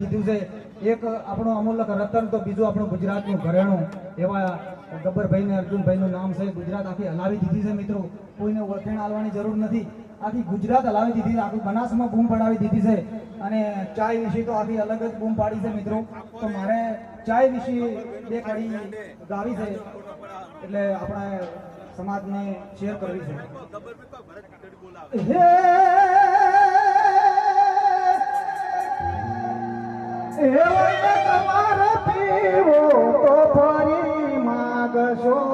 કીધું છે એક આપણું અમૂલ્ય રતન તો બીજું આપણું ગુજરાતનું ઘરેણું એવા ગબ્બરભાઈ ને અર્જુનભાઈનું નામ છે. ગુજરાત આખી હલાવી દીધી છે મિત્રો. કોઈને ઓળખેણ આલવાની જરૂર નથી. આખી ગુજરાત હલાવી દીધી આખી બનાસમાં બૂમ પડાવી દીધી છે. અને ચાય વિશે તો આખી અલગ જ બૂમ પાડી છે મિત્રો. તો મારે ચાય વિશે બે કડી ગાવી છે. એટલે આપણે સમાજને શેર કરવી છે. હે corazón.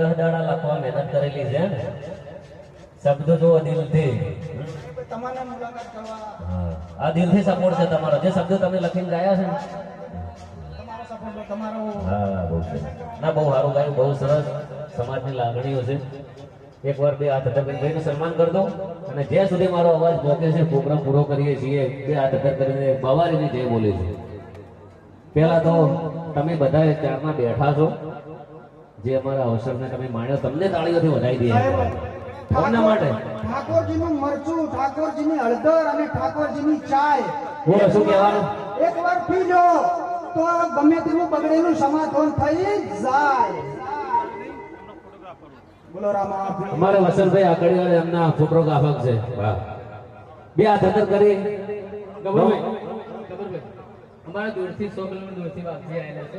દસ દાડા લખવા મહેનત કરેલી છે શબ્દો જુઓ દિલથી. આ દિલથી સપોર્ટ છે તમારો. જે શબ્દો તમે લખીને ગયા છે ને. બહુ સારું ગાયું બહુ સરસ. સમાજની લાગણીઓ છે. એક વાર બે હાથ અધર ભાઈનું સન્માન કરી દો. અને જ્યાં સુધી મારો અવાજ પહોંચે છે પ્રોગ્રામ પૂરો કરીએ છીએ બે હાથ અધર કરીને બવારીને જય બોલે છે પહેલા તો તમે બધા ચારમાં બેઠા છો. જે અમારા અવસરને તમે માણ્યો તમને તાળીઓથી વધાવી દઈએ. કોના માટે? ઠાકોરજીનું મરચું ઠાકોરજીની હળદર અને ઠાકોરજીની ચાય. બોલો શું કહેવાનું? એક વાર પીજો તો ગમે તેવું બગડેલું સમાધાન થઈ જાય. બોલો રામા અમારે વસંતભાઈ આકડીવાળા એમના ફોટોગ્રાફક છે. વાહ. બે હાથ અધર કરી. ગબરભાઈ ગબરભાઈ અમારા દૂરથી સો કિલોમીટર દૂરથી વાપસી આવેલા છે.